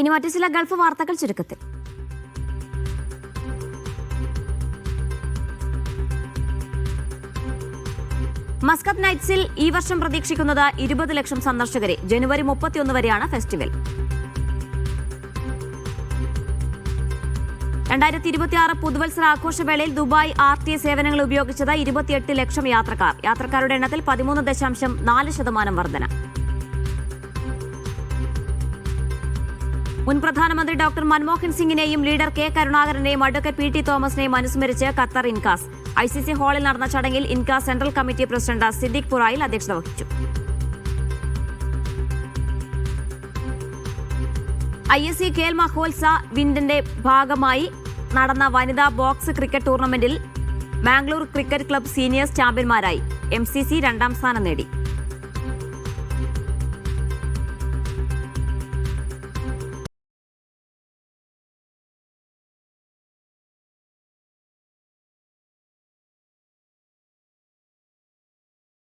ഇനി മറ്റു ചില ഗൾഫ് വാർത്തകൾ ചുരുക്കത്തിൽ. മസ്കത്ത് നൈറ്റ്സിൽ ഈ വർഷം പ്രതീക്ഷിക്കുന്നത് ഇരുപത് ലക്ഷം സന്ദർശകരെ ജനുവരി മുപ്പത്തിയൊന്ന് വരെയാണ് ഫെസ്റ്റിവൽ. രണ്ടായിരത്തി ഇരുപത്തിയാറ് പുതുവത്സര ആഘോഷവേളയിൽ ദുബായ് ആർ ടി സേവനങ്ങൾ ഉപയോഗിച്ചത് ഇരുപത്തിയെട്ട് ലക്ഷം യാത്രക്കാർ. യാത്രക്കാരുടെ എണ്ണത്തിൽ പതിമൂന്ന് ദശാംശം നാല് ശതമാനം വർധന. മുൻ പ്രധാനമന്ത്രി ഡോക്ടർ മൻമോഹൻ സിംഗിനെയും ലീഡർ കെ കരുണാകരനെയും അഡ്വക്കേറ്റ് പി ടി തോമസിനെയും അനുസ്മരിച്ച് Qatar Incas. I C C ഹാളിൽ നടന്ന ചടങ്ങിൽ Incas central committee president Siddique Purayil അധ്യക്ഷത വഹിച്ചു. ഐ എസ് സി ഖേൽ മഹോത്സ വിൻഡിന്റെ ഭാഗമായി നടന്ന വനിതാ ബോക്സ് ക്രിക്കറ്റ് ടൂർണമെന്റിൽ ബാംഗ്ലൂർ ക്രിക്കറ്റ് ക്ലബ് സീനിയേഴ്സ് ചാമ്പ്യന്മാരായി. എം സി സി രണ്ടാം സ്ഥാനം നേടി.